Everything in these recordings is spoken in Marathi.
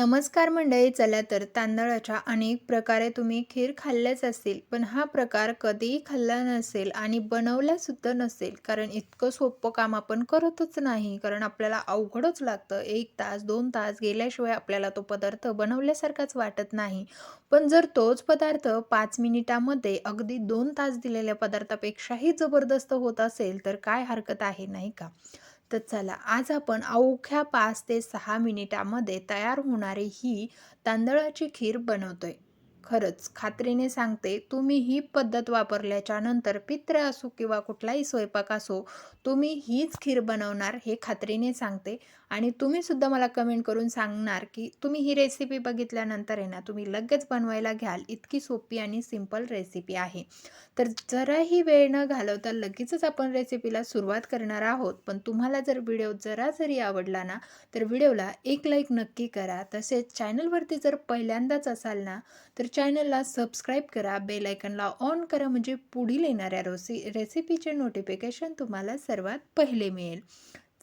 नमस्कार मंडळी चला तर तांदळाच्या अनेक प्रकारे तुम्ही खीर खाल्ल्याच असतील पण हा प्रकार कधीही खाल्ला नसेल आणि बनवला सुद्धा नसेल कारण इतकं सोपं काम आपण करतच नाही कारण आपल्याला अवघडच लागतं. एक तास दोन तास गेल्याशिवाय आपल्याला तो पदार्थ बनवल्यासारखाच वाटत नाही. पण जर तोच पदार्थ पाच मिनिटामध्ये अगदी दोन तास दिलेल्या पदार्थापेक्षाही जबरदस्त होत असेल तर काय हरकत आहे नाही का? तर चला आज आपण अवघ्या पाच ते सहा मिनिटामध्ये तयार होणारी ही तांदळाची खीर बनवतोय. खरंच खात्रीने सांगते तुम्ही ही पद्धत वापरल्याच्या नंतर पित्र असो किंवा कुठलाही स्वयंपाक असो तुम्ही हीच खीर बनवणार हे खात्रीने सांगते. आणि तुम्ही सुद्धा मला कमेंट करून सांगणार की तुम्ही ही रेसिपी बघितल्यानंतर आहे ना तुम्ही लगेच बनवायला घ्याल. इतकी सोपी आणि सिंपल रेसिपी आहे. तर जराही वेळ न घालवता लगेचच आपण रेसिपीला सुरुवात करणार आहोत. पण तुम्हाला जर व्हिडिओ जरा जरी आवडला ना तर व्हिडिओला एक लाईक नक्की करा. तसेच चॅनलवरती जर पहिल्यांदाच असाल ना तर चॅनलला सबस्क्राईब करा बेल आयकनला ऑन करा म्हणजे पुढील येणाऱ्या रोसी रेसिपीचे नोटिफिकेशन तुम्हाला सर्वात पहिले मिळेल.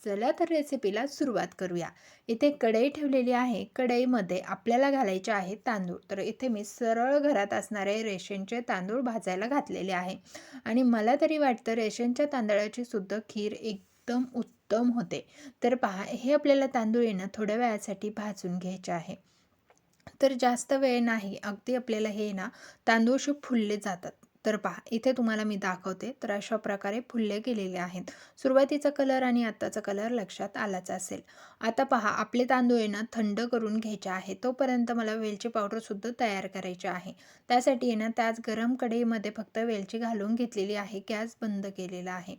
चला तर रेसिपीला सुरुवात करूया. इथे कढई ठेवलेली आहे. कढईमध्ये आपल्याला घालायचे आहे तांदूळ. तर इथे मी सरळ घरात असणारे रेशनचे तांदूळ भाजायला घातलेले आहे. आणि मला तरी वाटतं रेशनच्या तांदळाची सुद्धा खीर एकदम उत्तम होते. तर पहा हे आपल्याला तांदूळ येणं थोड्या वेळासाठी भाजून घ्यायचे आहे. तर जास्त वेळ नाही. अगदी आपल्याला हे ना तांदूळ फुलले जातात. तर पहा इथे तुम्हाला मी दाखवते. तर अशा प्रकारे फुलले गेलेले आहेत. सुरुवातीचा कलर आणि आत्ताचा कलर लक्षात आलाच असेल. आता पहा आपले तांदूळ ना थंड करून घ्यायचे आहे. तोपर्यंत मला वेलची पावडरसुद्धा तयार करायची आहे. त्यासाठी ना त्याच गरम कढईमध्ये फक्त वेलची घालून घेतलेली आहे. गॅस बंद केलेला आहे.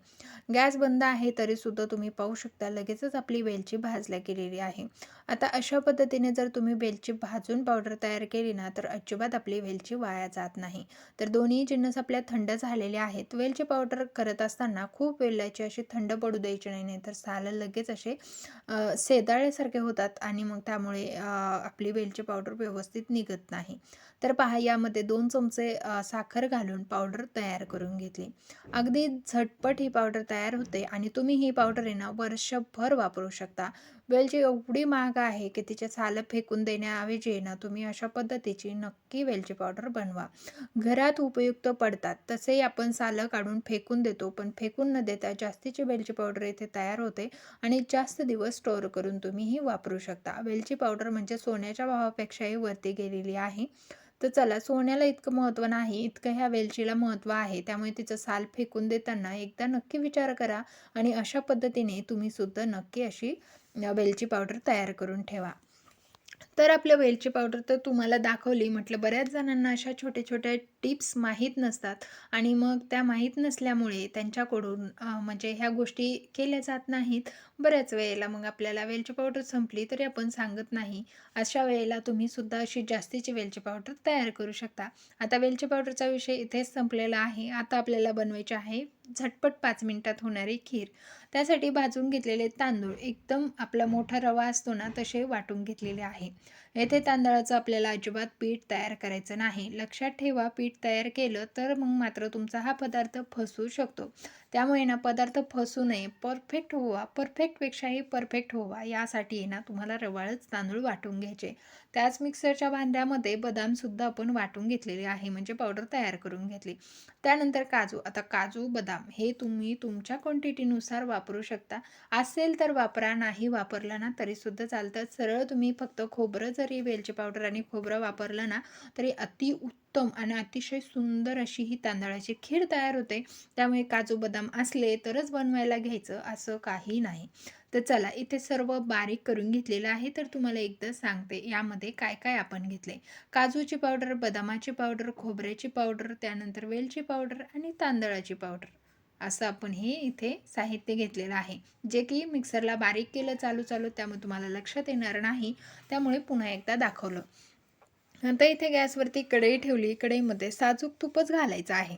गॅस बंद आहे तरीसुद्धा तुम्ही पाहू शकता लगेचच आपली वेलची भाजल्या गेलेली आहे. आता अशा पद्धतीने जर तुम्ही वेलची भाजून पावडर तयार केली ना तर अजिबात आपली वेलची वाया जात नाही. तर दोन्ही जिन्नस आपल्या थंड झालेले आहेत. वेलची पावडर करत असताना खूप वेलाची अशी थंड पडू द्यायची नाही नाही तर साल लगेच असे सेदाळेसारखे होतात आणि मग त्यामुळे आपली वेलची पावडर व्यवस्थित निघत नाही. तर पहा यामध्ये दोन चमचे साखर घालून पावडर तयार करून घेतली. अगदी झटपट ही पावडर तयार होते आणि तुम्ही ही पावडर आहे ना वर्षभर वापरू शकता. वेलची एवढी महाग आहे की तिचे सालं फेकून देण्याऐवजी ना तुम्ही अशा पद्धतीची नक्की वेलची पावडर बनवा. घरात उपयुक्त पडतात. तसेही आपण सालं काढून फेकून देतो पण फेकून न देता जास्तीची वेलची पावडर इथे तयार होते आणि जास्त दिवस स्टोअर करून तुम्ही ही वापरू शकता. वेलची पावडर म्हणजे सोन्याच्या भावापेक्षाही वरती गेलेली आहे. तर चला सोन्याला इतकं महत्त्व नाही इतकं ह्या वेलचीला महत्त्व आहे. त्यामुळे तिचं साल फेकून देताना एकदा नक्की विचार करा आणि अशा पद्धतीने तुम्ही सुद्धा नक्की अशी वेलची पावडर तयार करून ठेवा. तर आपलं वेलची पावडर तर तुम्हाला दाखवली म्हटलं बऱ्याच जणांना अशा छोट्या छोट्या टिप्स माहीत नसतात आणि मग त्या माहीत नसल्यामुळे त्यांच्याकडून म्हणजे ह्या गोष्टी केल्या जात नाहीत. बऱ्याच वेळेला मग आपल्याला वेलची पावडर संपली तरी आपण सांगत नाही. अशा वेळेला तुम्ही सुद्धा अशी जास्तीची वेलची पावडर तयार करू शकता. आता वेलची पावडरचा विषय इथेच संपलेला आहे. आता आपल्याला बनवायचे आहे झटपट पाच मिनिटात होणारी खीर. त्यासाठी भाजून घेतलेले तांदूळ एकदम आपला मोठा रवा असतो ना तसे वाटून घेतलेले आहे. येथे तांदळाचं आपल्याला अजिबात पीठ तयार करायचं नाही. लक्षात ठेवा पीठ तयार केलं तर मग मात्र तुमचा हा पदार्थ फसू शकतो. त्यामुळे ना पदार्थ फसू नये. परफेक्ट होवा परफेक्टपेक्षाही परफेक्ट होवा यासाठी ना तुम्हाला रवाळच तांदूळ वाटून घ्यायचे. त्याच मिक्सरच्या भांड्यामध्ये बदामसुद्धा आपण वाटून घेतलेले आहे. म्हणजे पावडर तयार करून घेतली. त्यानंतर काजू. आता काजू बदाम हे तुम्ही तुमच्या क्वांटिटीनुसार वापरू शकता. असेल तर वापरा. नाही वापरलं ना तरीसुद्धा चालतं. सरळ तुम्ही फक्त खोबरं जरी वेलची पावडर आणि खोबरं वापरलं ना तरी अति उत्तम आणि अतिशय सुंदर अशी ही तांदळाची खीर तयार होते. त्यामुळे काजू बदाम असले तरच बनवायला घ्यायचं असं काही नाही. तर चला इथे सर्व बारीक करून घेतलेलं आहे. तर तुम्हाला एकदा सांगते यामध्ये काय काय आपण घेतले. काजूची पावडर बदामाची पावडर खोबऱ्याची पावडर त्यानंतर वेलची पावडर आणि तांदळाची पावडर. असं आपण हे इथे साहित्य घेतलेलं आहे. जे की मिक्सरला बारीक केलं चालू चालू त्यामुळे तुम्हाला लक्षात येणार नाही. त्यामुळे पुन्हा एकदा दाखवलं. नंतर इथे गॅसवरती कढई ठेवली. कढईमध्ये साजूक तूपच घालायचं आहे.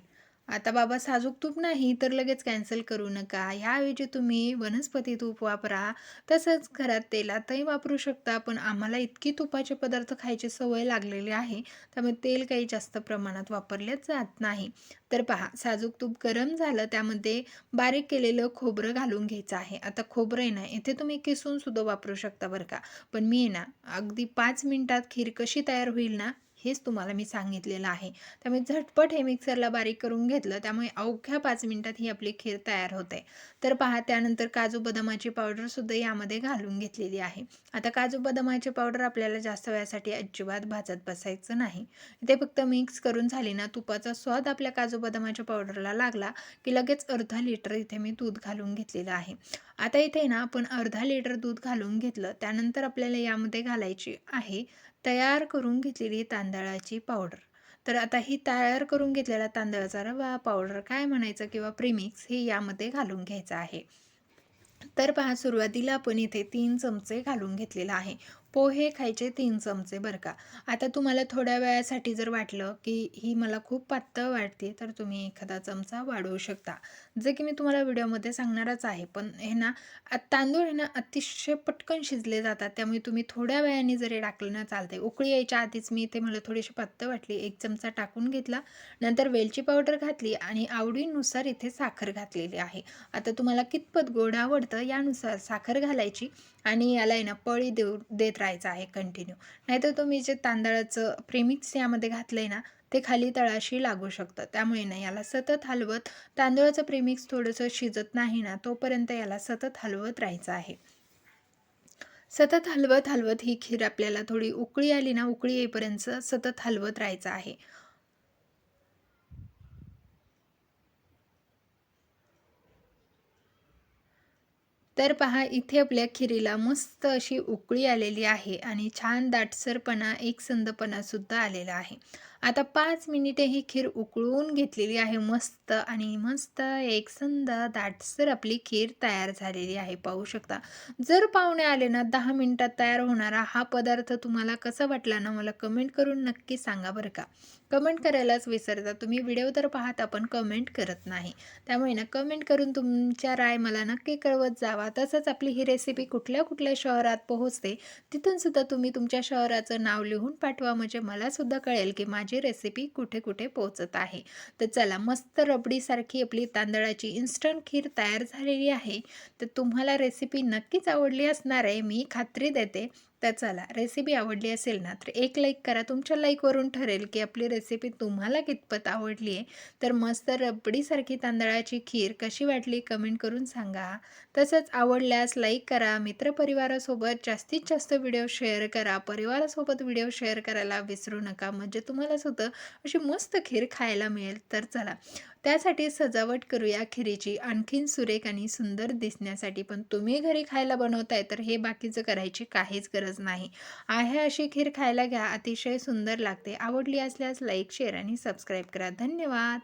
आता बाबा साजूक तूप नाही तर लगेच कॅन्सल करू नका. ह्याऐवजी तुम्ही वनस्पती तूप वापरा. तसंच घरात तेलातही वापरू शकता पण आम्हाला इतकी तुपाचे पदार्थ खायची सवय लागलेली आहे त्यामुळे तेल काही जास्त प्रमाणात वापरले जात नाही. तर पहा साजूक तूप गरम झालं त्यामध्ये बारीक केलेलं खोबरं घालून घ्यायचं आहे. आता खोबरं आहे ना इथे तुम्ही किसून सुद्धा वापरू शकता बरं का. पण मी आहे ना अगदी पाच मिनिटात खीर कशी तयार होईल ना हेच तुम्हाला मी सांगितलेलं आहे. त्यामुळे झटपट हे मिक्सरला बारीक करून घेतलं त्यामुळे अवघ्या पाच मिनिटात ही आपली खीर तयार होते. तर पहा त्यानंतर काजू बदामाची पावडरसुद्धा यामध्ये घालून घेतलेली आहे. आता काजू बदामाची पावडर आपल्याला जास्त वेळासाठी अजिबात भाजत बसायचं नाही. ते फक्त मिक्स करून झाली ना तुपाचा स्वाद आपल्या काजू बदामाच्या पावडरला लागला की लगेच अर्धा लिटर इथे मी दूध घालून घेतलेलं आहे. आता इथे ना आपण अर्धा लिटर दूध घालून घेतलं त्यानंतर आपल्याला यामध्ये घालायची आहे तयार करून घेतलेली तांदळाची पावडर. तर आता ही तयार करून घेतलेला तांदळाचा रवा पावडर काय म्हणायचं किंवा प्रीमिक्स हे यामध्ये घालून घ्यायचं आहे. तर पहा सुरुवातीला आपण इथे तीन चमचे घालून घेतलेला आहे. पोहे खायचे तीन चमचे बरं का. आता तुम्हाला थोड्या वेळासाठी जर वाटलं की ही मला खूप पातळ वाटते तर तुम्ही एखादा चमचा वाढवू शकता. जे की मी तुम्हाला व्हिडिओमध्ये सांगणारच आहे पण हे ना तांदूळ हे ना अतिशय पटकन शिजले जातात त्यामुळे तुम्ही थोड्या वेळाने जरी टाकलं ना चालते उकळी यायच्या आधीच मी इथे मला थोडीशी पातळ वाटली एक चमचा टाकून घेतला नंतर वेलची पावडर घातली आणि आवडीनुसार इथे साखर घातलेली आहे. आता तुम्हाला कितपत गोड आवडतं यानुसार साखर घालायची आणि याला आहे ना पळी देऊ देत राहायचं आहे कंटिन्यू नाहीतर तुम्ही जे तांदळाचं प्रेमिक्स यामध्ये घातलं आहे ना ते खाली तळाशी लागू शकतं. त्यामुळे ना याला सतत हलवत तांदळाचं प्रेमिक्स थोडंसं शिजत नाही ना तोपर्यंत याला सतत हलवत राहायचं आहे. सतत हलवत हलवत ही खीर आपल्याला थोडी उकळी आली ना उकळी येईपर्यंत सतत हलवत राहायचं आहे. तर पहा इथे आपल्या खिरीला मस्त अशी उकळी आलेली आहे आणि छान दाटसरपणा एकसंधपणा सुद्धा आलेला आहे. आता पाच मिनिटे ही खीर उकळून घेतलेली आहे मस्त आणि मस्त एकसंद दाटसर आपली खीर तयार झालेली आहे. पाहू शकता. जर पाहुणे आले ना दहा मिनिटात तयार होणारा हा पदार्थ तुम्हाला कसा वाटला ना मला कमेंट करून नक्की सांगा बरं का. कमेंट करायलाच विसरता. तुम्ही व्हिडिओ तर पाहता पण कमेंट करत नाही. त्यामुळे ना कमेंट करून तुमच्या राय मला नक्की कळवत जावा. तसंच आपली ही रेसिपी कुठल्या कुठल्या शहरात पोहोचते तिथूनसुद्धा तुम्ही तुमच्या शहराचं नाव लिहून पाठवा. म्हणजे मलासुद्धा कळेल की माझी रेसिपी कुठे कुठे पोहोचत आहे? तर चला मस्त रबडीसारखी आपली तांदळाची इन्स्टंट खीर तयार झालेली आहे. तर तुम्हाला रेसिपी नक्कीच आवडली असणार आहे. मी खात्री देते. तर चला रेसिपी आवडली असेल ना तर एक लाईक करा. तुमच्या लाईकवरून ठरेल की आपली रेसिपी तुम्हाला कितपत आवडली आहे. तर मस्त रबडीसारखी तांदळाची खीर कशी वाटली कमेंट करून सांगा. तसंच आवडल्यास लाईक करा मित्रपरिवारासोबत जास्तीत जास्त व्हिडिओ शेअर करा. परिवारासोबत व्हिडिओ शेअर करायला विसरू नका. म्हणजे तुम्हाला सुद्धा अशी मस्त खीर खायला मिळेल. तर चला त्यासाठी सजावट करूया खिरीची. आणखीन सुरेख आणि सुंदर दिसण्यासाठी पण तुम्ही घरी खायला बनवताय तर हे बाकीचं करायची काहीच गरज नाही. आहे अशी खीर खायला घ्या अतिशय सुंदर लागते. आवडली असल्यास लाईक शेअर आणि सबस्क्राईब करा. धन्यवाद!